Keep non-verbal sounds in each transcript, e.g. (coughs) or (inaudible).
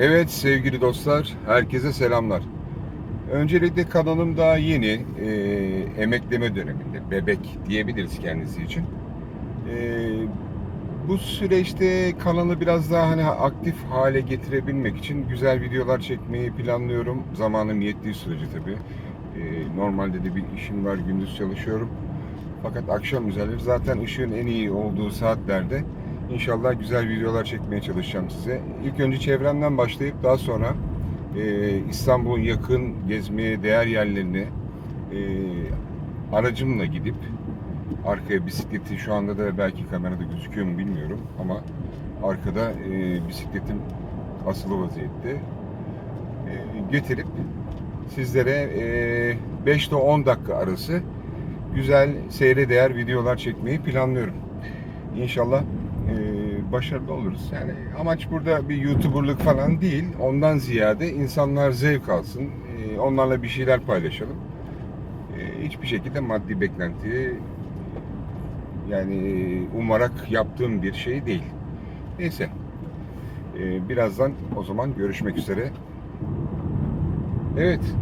Evet sevgili dostlar, herkese selamlar. Öncelikle kanalım daha yeni, e, emekleme döneminde, bebek diyebiliriz kendisi için. E, bu süreçte kanalı biraz daha hani aktif hale getirebilmek için güzel videolar çekmeyi planlıyorum. Zamanım yettiği sürece tabii. E, normalde de bir işim var, gündüz çalışıyorum. Fakat akşam üzeri zaten ışığın en iyi olduğu saatlerde İnşallah güzel videolar çekmeye çalışacağım size. İlk önce çevremden başlayıp daha sonra e, İstanbul'un yakın gezmeye değer yerlerini e, aracımla gidip arkaya bisikleti şu anda da belki kamerada gözüküyor mu bilmiyorum ama arkada e, bisikletim asılı vaziyette e, getirip sizlere e, 5 ile 10 dakika arası güzel seyre değer videolar çekmeyi planlıyorum. İnşallah başarılı oluruz. Yani amaç burada bir YouTuber'lık falan değil. Ondan ziyade insanlar zevk alsın. e, onlarla bir şeyler paylaşalım. E, hiçbir şekilde maddi beklenti yani umarak yaptığım bir şey değil. Neyse. E, birazdan o zaman görüşmek üzere. Evet.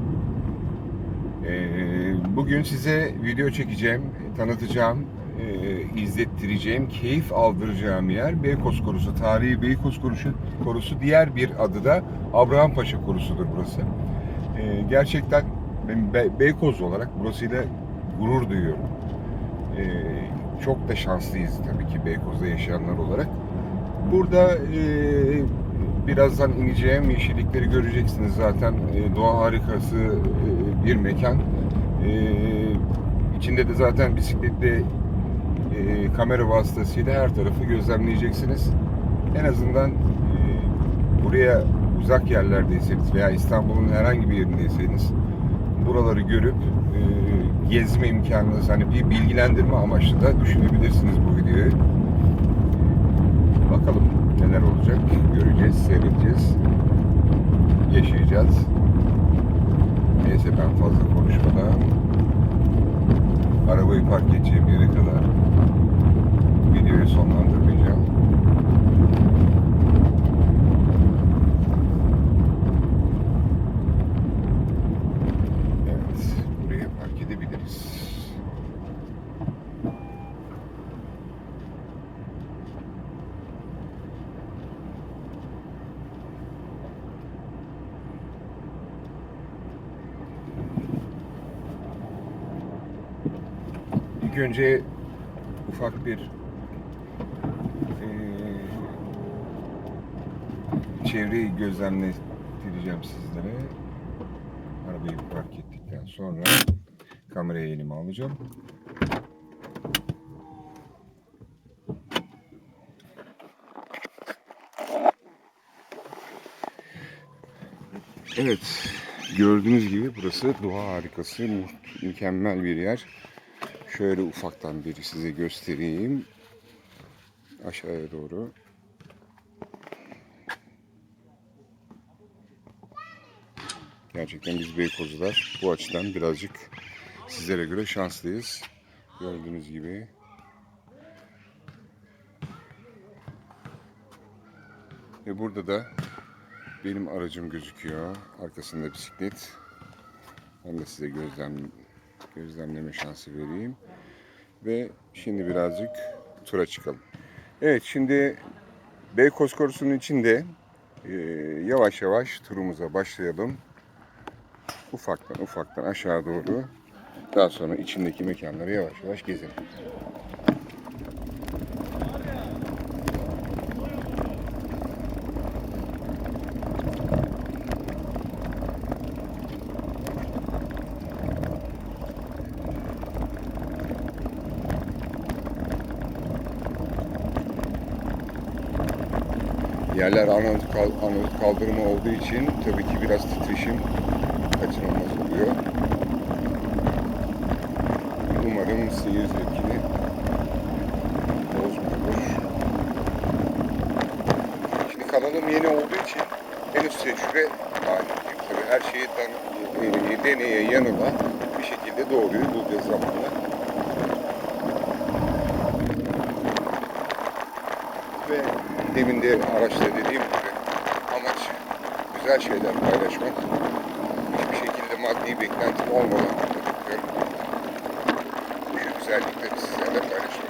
Bugün size video çekeceğim, tanıtacağım, e, izlettireceğim, keyif aldıracağım yer Beykoz Korusu. Tarihi Beykoz Korusu, Korusu diğer bir adı da Abraham Paşa Korusu'dur burası. E, gerçekten ben Be- Beykoz olarak burasıyla gurur duyuyorum. E, çok da şanslıyız tabii ki Beykoz'da yaşayanlar olarak. Burada e, birazdan ineceğim yeşillikleri göreceksiniz zaten. E, doğa harikası e, bir mekan. E, içinde de zaten bisikletle e, kamera vasıtasıyla her tarafı gözlemleyeceksiniz. En azından e, buraya uzak yerlerdeyseniz veya İstanbul'un herhangi bir yerindeyseniz buraları görüp e, gezme imkanınız hani bir bilgilendirme amaçlı da düşünebilirsiniz bu videoyu. Bakalım neler olacak göreceğiz, seyredeceğiz, yaşayacağız. Neyse ben fazla konuşmadan arabayı park edeceğim yere kadar videoyu sonlandırmayacağım. Evet, buraya park edebiliriz. İlk önce ufak bir çevreyi gözlemlettireceğim sizlere. Arabayı park ettikten sonra kamerayı elime alacağım. Evet, gördüğünüz gibi burası doğa harikası, mükemmel bir yer. Şöyle ufaktan bir size göstereyim. Aşağıya doğru. Gerçekten biz Beykozlular bu açıdan birazcık sizlere göre şanslıyız. Gördüğünüz gibi. Ve burada da benim aracım gözüküyor. Arkasında bisiklet. Onu da size gözlem, gözlemleme şansı vereyim. Ve şimdi birazcık tura çıkalım. Evet şimdi Beykoz Korusu'nun içinde e, yavaş yavaş turumuza başlayalım. Ufaktan ufaktan aşağı doğru. Daha sonra içindeki mekanları yavaş yavaş gezelim. Yerler anadolu, kal- kaldırımı olduğu için tabii ki biraz titreşim kaçınılmaz oluyor. Umarım seyir zevkini bozmuyordur. Şimdi kanalım yeni olduğu için henüz tecrübe halindeyim. Tabii her şeyi e, deneye yanıla bir şekilde doğruyu bulacağız zamanla. Ve demin de araçta dediğim gibi amaç güzel şeyler paylaşmak. Hiçbir şekilde maddi beklentim olmadan burada yapıyorum. Şu güzellikleri sizlerle paylaşmak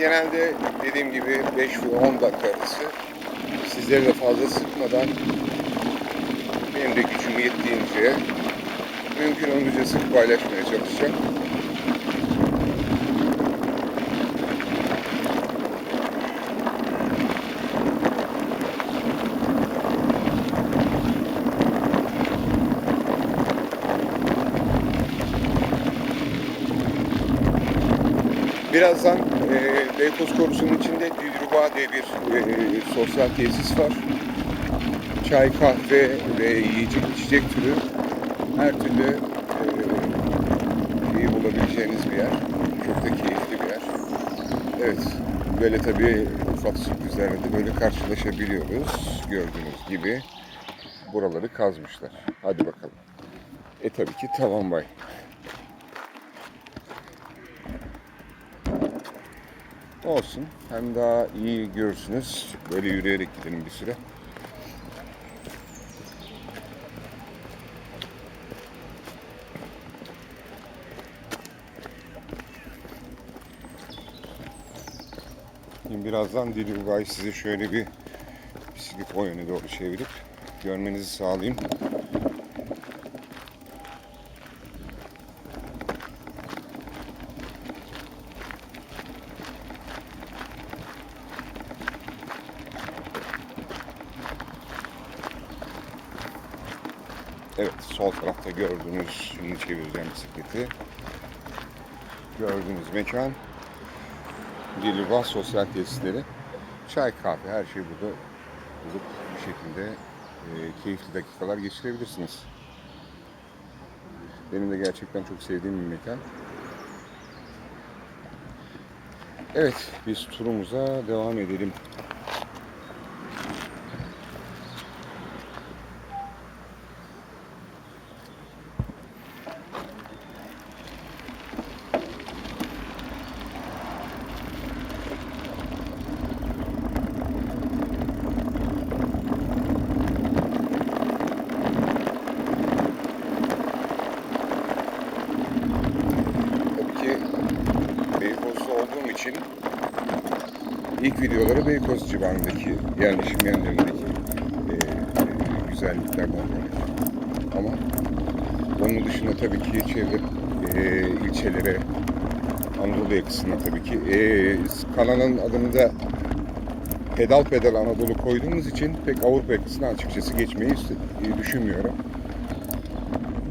genelde dediğim gibi 5 ve 10 dakika arası. Sizleri de fazla sıkmadan benim de gücüm yettiğince mümkün olduğunca sık paylaşmaya çalışacağım. Birazdan e, Beykoz Korusu'nun içinde Dilruba diye bir e, sosyal tesis var. Çay, kahve ve yiyecek içecek türü her türlü e, şeyi bulabileceğiniz bir yer. Çok da keyifli bir yer. Evet, böyle tabii ufak sürprizlerle de böyle karşılaşabiliyoruz. Gördüğünüz gibi buraları kazmışlar. Hadi bakalım. E tabii ki Tavan Olsun. Hem daha iyi görürsünüz. Böyle yürüyerek gidelim bir süre. Şimdi birazdan Dilruba'yı size şöyle bir bisiklet o yöne doğru çevirip görmenizi sağlayayım. Evet, sol tarafta gördüğünüz, şimdi çevireceğim bisikleti. Gördüğünüz mekan Dilruba Sosyal Tesisleri. Çay, kahve, her şey burada bulup bir şekilde e, keyifli dakikalar geçirebilirsiniz. Benim de gerçekten çok sevdiğim bir mekan. Evet, biz turumuza devam edelim. Tabii ki Beykoz'da olduğum için ilk videoları Civarındaki yerleşim yerlerindeki e, e, güzelliklerden paylaşıyorum. Ama onun dışında tabii ki çevre e, ilçelere Anadolu yakasına tabii ki e, kanalın adını da Pedal Pedal Anadolu koyduğumuz için pek Avrupa yakasına açıkçası geçmeyi e, düşünmüyorum.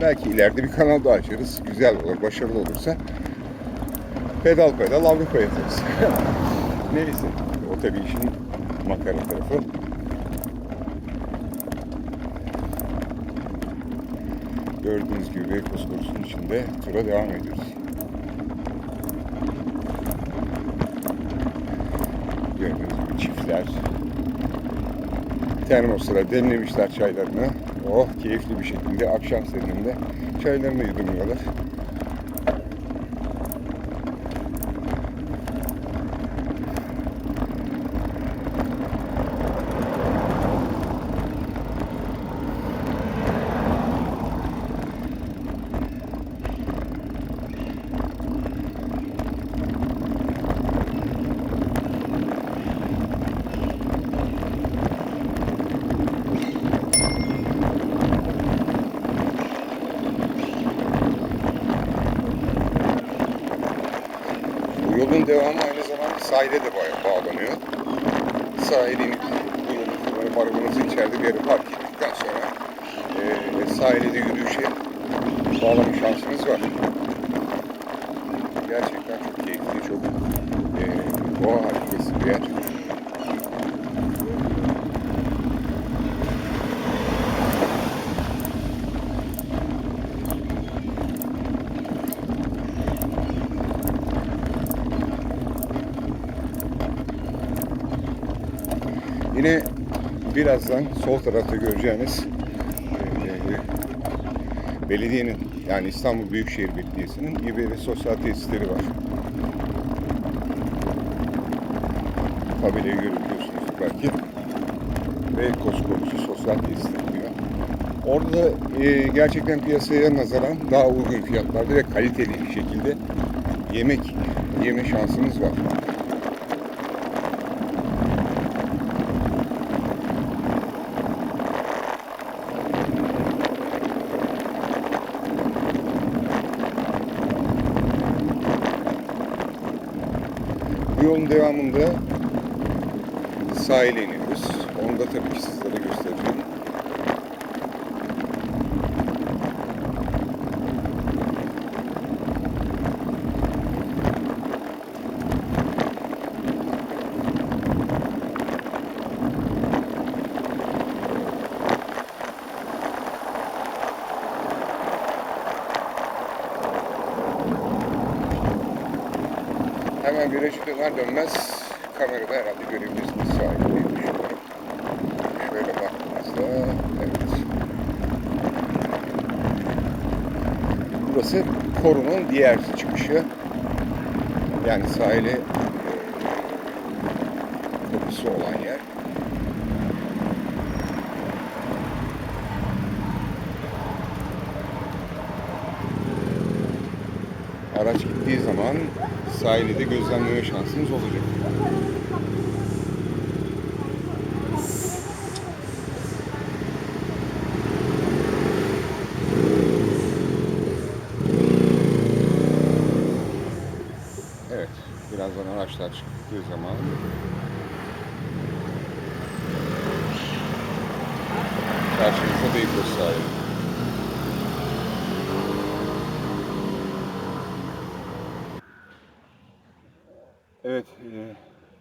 Belki ileride bir kanal daha açarız. Güzel olur, başarılı olursa pedal pedal Avrupa yaparız. (laughs) Neyse. O tabii işin makara tarafı. Gördüğünüz gibi Beykoz Korusu'nun içinde tura devam ediyoruz. Gördüğünüz gibi çiftler termoslara demlemişler çaylarını. Oh keyifli bir şekilde akşam serininde çaylarını yudumluyorlar. Bu yolun devamı aynı zamanda sahile de bağlanıyor. Sahile inip kullanıp arabanızı içeride bir yere park ettikten sonra e, sahile de yürüyüşe bağlama şansınız var. Gerçekten çok keyifli, çok e, doğa harikası bir yer. Yine birazdan sol tarafta göreceğiniz e, belediyenin yani İstanbul Büyükşehir Belediyesi'nin İBB sosyal tesisleri var. Tabelayı görebiliyorsunuz belki. Beykoz konusu sosyal tesisleri diyor. Orada da e, gerçekten piyasaya nazaran daha uygun fiyatlarda ve kaliteli şekilde yemek yeme şansınız var. Yolun devamında sahile iniyoruz. Onu da tabii ki sizlere göstereceğim. Hemen virajı döner dönmez kamerada herhalde görebilirsiniz sahilde diye düşünüyorum. Şöyle baktığınızda evet. Burası korunun diğer çıkışı. Yani sahile e, kapısı olan yer. Araç gittiği zaman sahili de gözlemleme şansınız olacak. Evet, birazdan araçlar çıktığı zaman karşımızda Beykoz sahili. Evet, e,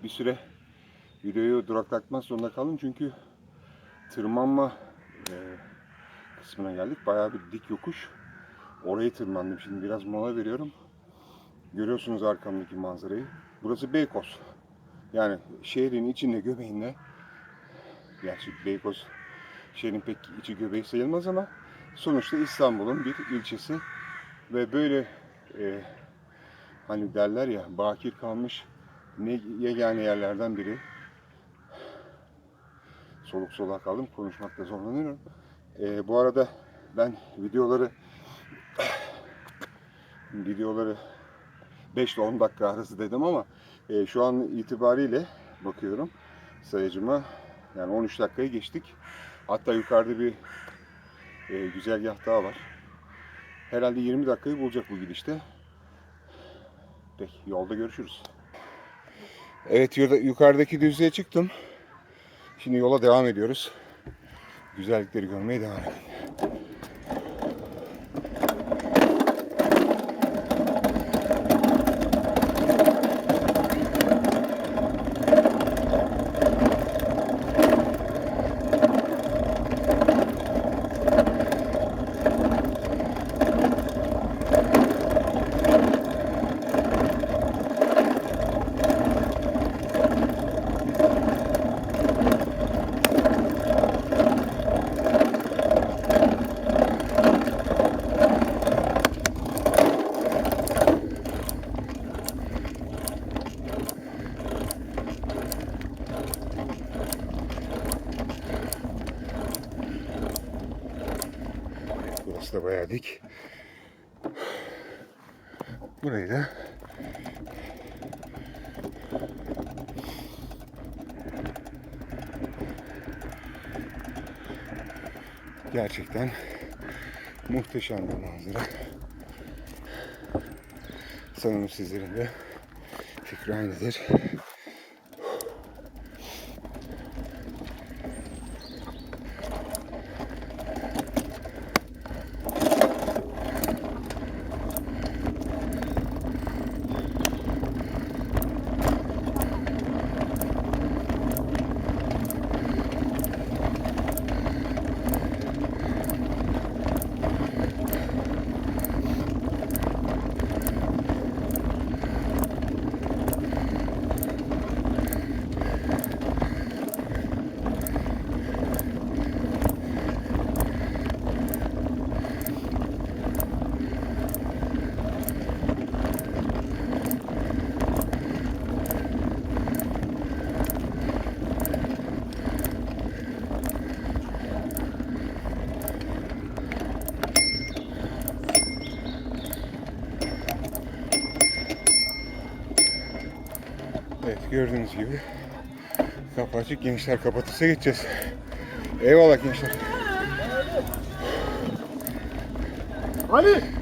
bir süre videoyu duraklatmak zorunda kaldım çünkü tırmanma e, kısmına geldik. Bayağı bir dik yokuş. Orayı tırmandım. Şimdi biraz mola veriyorum. Görüyorsunuz arkamdaki manzarayı. Burası Beykoz. Yani şehrin içinde göbeğinde gerçi Beykoz şehrin pek içi göbeği sayılmaz ama sonuçta İstanbul'un bir ilçesi ve böyle e, hani derler ya bakir kalmış ne yegane yerlerden biri. Soluk soluğa kaldım. Konuşmakta zorlanıyorum. Ee, bu arada ben videoları (coughs) videoları 5 ile 10 dakika arası dedim ama e, şu an itibariyle bakıyorum sayıcıma yani 13 dakikayı geçtik. Hatta yukarıda bir e, güzergah daha var. Herhalde 20 dakikayı bulacak bu gidişte. Peki yolda görüşürüz. Evet yukarıdaki düzlüğe çıktım. Şimdi yola devam ediyoruz. Güzellikleri görmeye devam edelim. Burası da bayağı dik. Burayı da gerçekten muhteşem bir manzara. Sanırım sizlerin de fikri aynıdır. Gördüğünüz gibi kapı açık gençler kapatırsa geçeceğiz. Eyvallah gençler. Ali!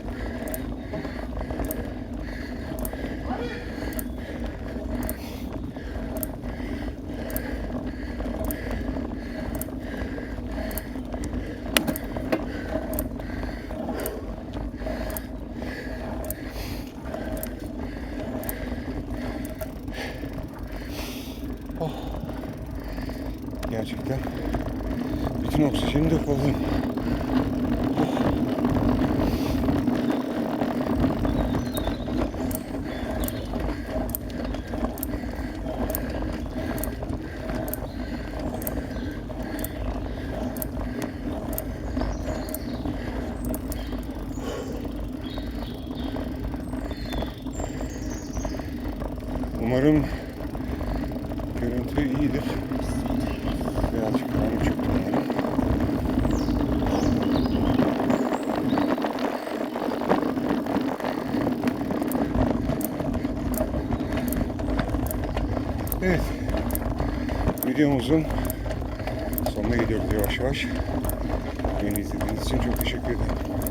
Evet. Videomuzun sonuna gidiyoruz yavaş yavaş. Beni izlediğiniz için çok teşekkür ederim.